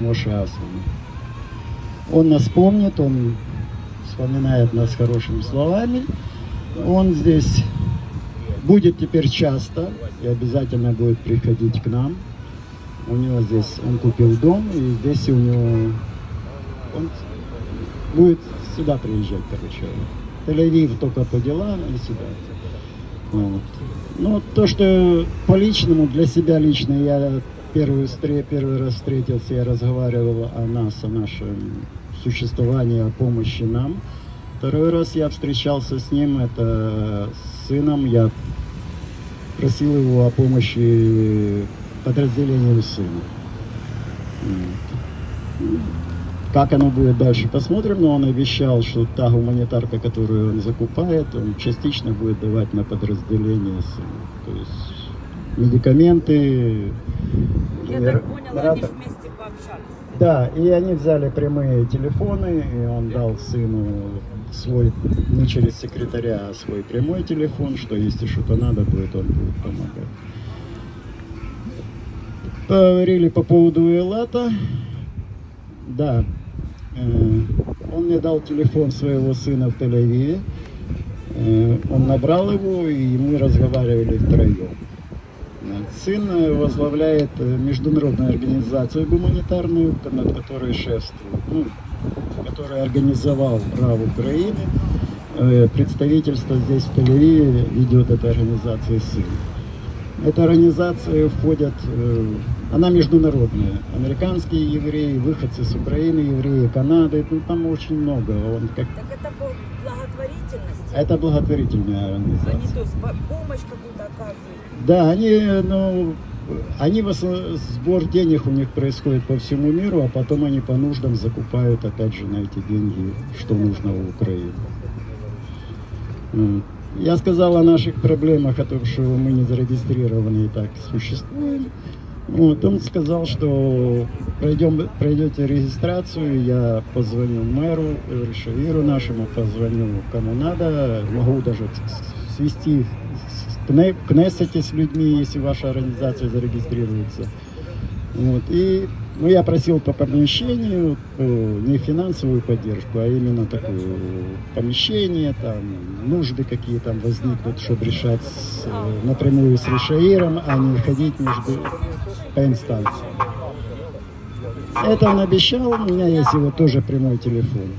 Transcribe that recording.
Моше Асмана. Он нас помнит, он вспоминает нас хорошими словами. Он здесь будет теперь часто и обязательно будет приходить к нам. У него здесь, он купил дом, и здесь у него, он будет сюда приезжать, короче. Тель-Авив только по делам и сюда. Вот. Ну, то, что по личному, для себя лично, я первый, встре- первый раз встретился, я разговаривал о нас, о нашем существовании, о помощи нам. Второй раз я встречался с ним, это с сыном, я просил его о помощи подразделению сына. Как оно будет дальше, посмотрим, но он обещал, что та гуманитарка, которую он закупает, он частично будет давать на подразделение сына. То есть медикаменты. Я так р- поняла, они вместе пообщались. Да, и они взяли прямые телефоны, и он дал сыну свой, не через секретаря, а свой прямой телефон, что если что-то надо будет, он будет помогать. Поговорили по поводу Элата. Да, э, он мне дал телефон своего сына в Тель-Авиве. Э, Он набрал его, и мы разговаривали втроем. Сын э, возглавляет э, международную организацию гуманитарную, над которой шефствует, ну, который организовал прав Украины. Э, Представительство здесь в Тель-Авиве ведет эта организация сын. Эта организация входят, э, она международная. Американские евреи, выходцы с Украины, евреи Канады, ну там очень много. Он как... Так это благотворительности? Это благотворительная организация. Они то есть по- помощь какую-то оказывают? Да, они, ну, они в сбор денег у них происходит по всему миру, а потом они по нуждам закупают, опять же, на эти деньги, что нужно в Украине. Я сказал о наших проблемах, о том, что мы не зарегистрированы и так существуем. Вот, он сказал, что пройдем, пройдете регистрацию, я позвоню мэру, Шавиру нашему, позвоню кому надо, могу даже свести в Кнессете с людьми, если ваша организация зарегистрируется. Вот, и ну, я просил по помещению э, не финансовую поддержку, а именно такое помещение, там, нужды какие там возникнут, чтобы решать э, напрямую с Решаиром, а не ходить между по инстанциям. Это он обещал, у меня есть его тоже прямой телефон.